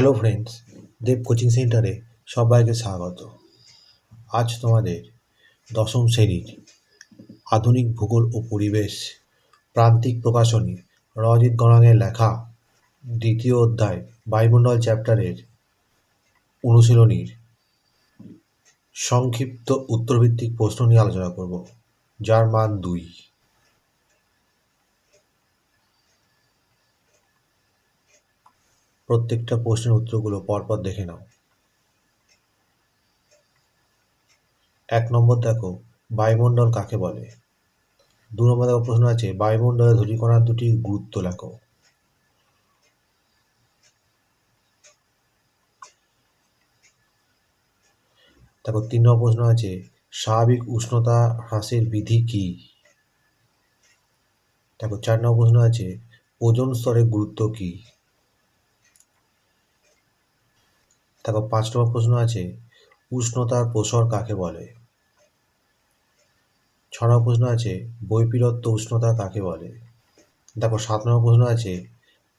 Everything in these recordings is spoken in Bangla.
হ্যালো ফ্রেন্ডস দেব কোচিং সেন্টারে সবাইকে স্বাগত। আজ তোমাদের দশম শ্রেণির আধুনিক ভূগোল ও পরিবেশ প্রান্তিক প্রকাশনী রজিত গণাঙের লেখা দ্বিতীয় অধ্যায় বায়ুমণ্ডল চ্যাপ্টারের অনুশীলনীর সংক্ষিপ্ত উত্তরভিত্তিক প্রশ্ন নিয়ে আলোচনা করব, যার মান দুই। প্রত্যেকটা প্রশ্নের উত্তরগুলো পরপর দেখে নাও। এক নম্বর দেখো, বায়ুমণ্ডল কাকে বলে? দু নম্বর দেখো প্রশ্ন আছে বায়ুমণ্ডলে ধূলিকণার দুটি গুরুত্ব লেখো। দেখো, তিন নম্বর প্রশ্ন আছে, স্বাভাবিক উষ্ণতা হ্রাসের বিধি কি? দেখো, চার নম্বর প্রশ্ন আছে, ওজন স্তরের গুরুত্ব কি? দেখো পাঁচ নম্বর প্রশ্ন আছে, উষ্ণতার প্রসর কাকে বলে? ছ নম্বর প্রশ্ন আছে বৈপিরত্ব উষ্ণতা কাকে বলে? দেখো সাত নম্বর প্রশ্ন আছে,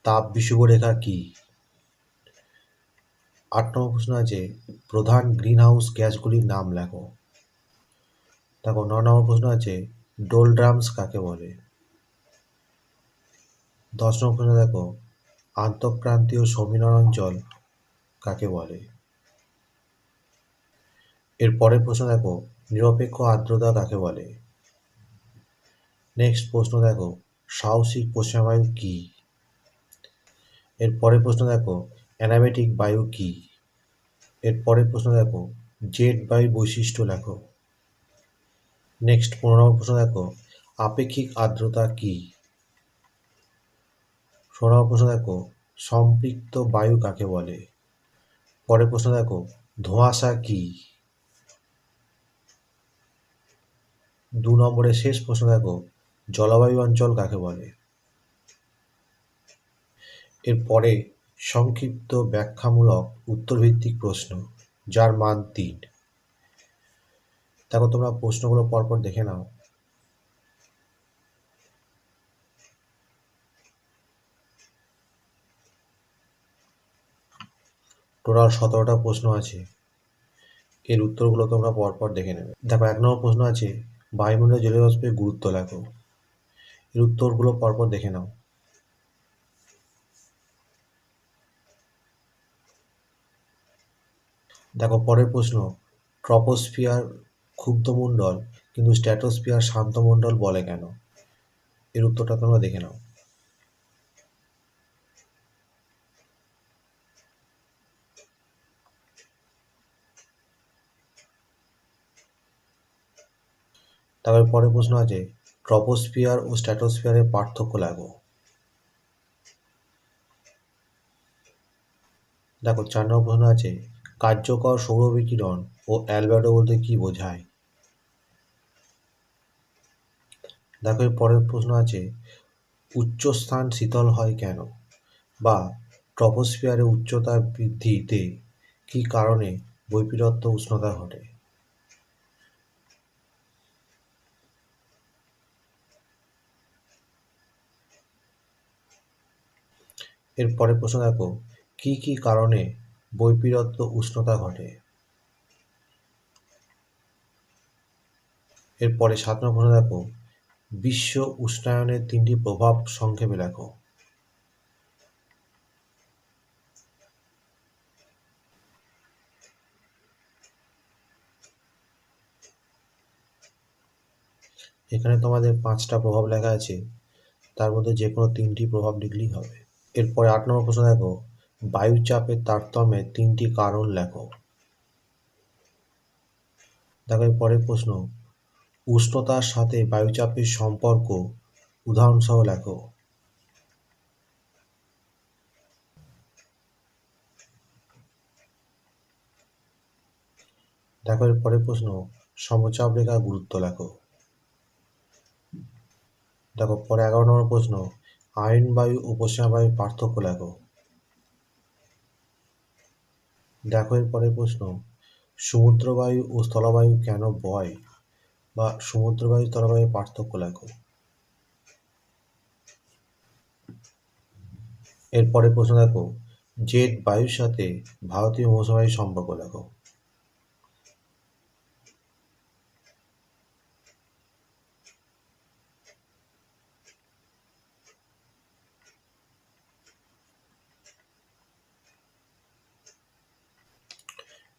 তাপ বিষুবরেখা কি? আট নম্বর প্রশ্ন আছে, প্রধান গ্রিনহাউস গ্যাসগুলির নাম লেখো। দেখো ন নম্বর প্রশ্ন আছে, ডোলড্রামস কাকে বলে? দশ নম্বর প্রশ্ন দেখো আন্তঃক্রান্তীয় সমীরণ অঞ্চল কাকে বলে? এর পরের প্রশ্ন দেখো, নিরপেক্ষ আর্দ্রতা কাকে বলে? নেক্সট প্রশ্ন দেখো, সাহসিক পশ্চিমাবায়ু কি? এর পরের প্রশ্ন দেখো, অ্যানাবেটিক বায়ু কি? এর পরের প্রশ্ন দেখো, জেট বায়ু বৈশিষ্ট্য লেখো। নেক্সট পনেরো নম্বর প্রশ্ন দেখো, আপেক্ষিক আর্দ্রতা কি? ষোলো নম্বর প্রশ্ন দেখো, সম্পৃক্ত বায়ু কাকে বলে? পরের প্রশ্ন দেখো, ধোঁয়াশা কি? দু নম্বরের শেষ প্রশ্ন দেখো, জলবায়ু অঞ্চল কাকে বলে? এরপরে সংক্ষিপ্ত ব্যাখ্যামূলক উত্তরভিত্তিক প্রশ্ন, যার মান তিন। দেখো তোমরা প্রশ্নগুলো পরপর দেখে নাও। টোটাল সতেরোটা প্রশ্ন আছে। এর উত্তরগুলো তোমরা পরপর দেখে নেবে। দেখো, এক নম্বর প্রশ্ন আছে, বায়ুমণ্ডল জলীয়বাষ্পের গুরুত্ব লেখো এর উত্তরগুলো পরপর দেখে নাও। দেখো, পরের প্রশ্ন, ট্রপোস্ফিয়ার ক্ষুব্ধমণ্ডল কিন্তু স্ট্র্যাটোস্ফিয়ার শান্তমণ্ডল বলে কেন? এর উত্তরটা তোমরা দেখে নাও। তারপরে পরের প্রশ্ন আছে, ট্রপোস্ফিয়ার ও স্ট্র্যাটোস্ফিয়ারের পার্থক্য লাগো। দেখো, চার নম্বর প্রশ্ন আছে, কার্যকর সৌর বিকিরণ ও অ্যালবাডো বলতে কি বোঝায়? দেখো পরের প্রশ্ন আছে, উচ্চস্থান শীতল হয় কেন? বা ট্রপোস্ফিয়ারে উচ্চতা বৃদ্ধিতে কি কারণে বৈপিরত্ব উষ্ণতা ঘটে? এর পরের প্রশ্ন দেখো, কি কি কারণে বৈপিরত্ব উষ্ণতা ঘটে? এরপরে সাত নম্বর প্রশ্ন দেখো, বিশ্ব উষ্ণায়নের তিনটি প্রভাব সংক্ষেপে লেখো। এখানে তোমাদের পাঁচটা প্রভাব লেখা আছে, তার মধ্যে যে কোনো তিনটি প্রভাব লিখলেই হবে। এরপরে আট নম্বর প্রশ্ন দেখো। বায়ুচাপের তারতম্যে তিনটি কারণ লেখো। দেখো পরের প্রশ্ন। উষ্ণতার সাথে বায়ুচাপের সম্পর্ক উদাহরণসহ লেখো। দেখো পরের প্রশ্ন। সমচাপ রেখার গুরুত্ব লেখো। দেখো পরে এগারো নম্বর প্রশ্ন। আয়ন বায়ু ও পশ্চিমা বায়ুর পার্থক্য লেখো। দেখো এর পরের প্রশ্ন, সমুদ্রবায়ু ও স্থলবায়ু কেন বয় বা সমুদ্রবায়ু স্থলবায়ুর পার্থক্য লেখো। এরপরে প্রশ্ন দেখো, জেট বায়ুর সাথে ভারতীয় মৌসুমী সম্পর্ক লেখো।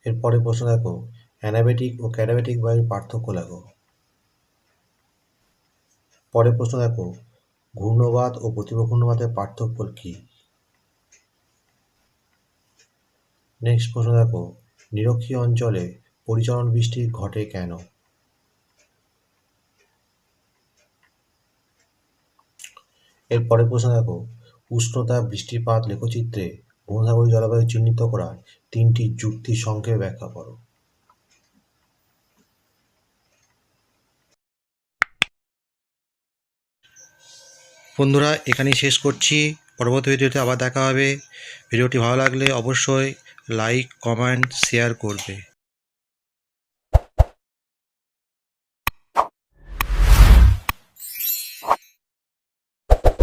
এর পরের প্রশ্ন দেখো, অ্যানাবেটিক ও ক্যাটাবেটিক বায়ুর পার্থক্য লেখো। পরের প্রশ্ন দেখো, ঘূর্ণবাদ ও প্রতিভা ঘূর্ণবাদের পার্থক্য কী? নেক্সট প্রশ্ন দেখো, নিরক্ষীয় অঞ্চলে পরিচলন বৃষ্টি ঘটে কেন? এর পরের প্রশ্ন দেখো, উষ্ণতা বৃষ্টিপাত লেখচিত্রে ভূমধ্যসাগরীয় জলবায়ু চিহ্নিত করার তিনটি যুক্তি সংক্ষেপে ব্যাখ্যা করো। বন্ধুরা, এখানেই শেষ করছি। পরবর্তী ভিডিওতে আবার দেখা হবে। ভিডিওটি ভালো লাগলে অবশ্যই লাইক কমেন্ট শেয়ার করবে।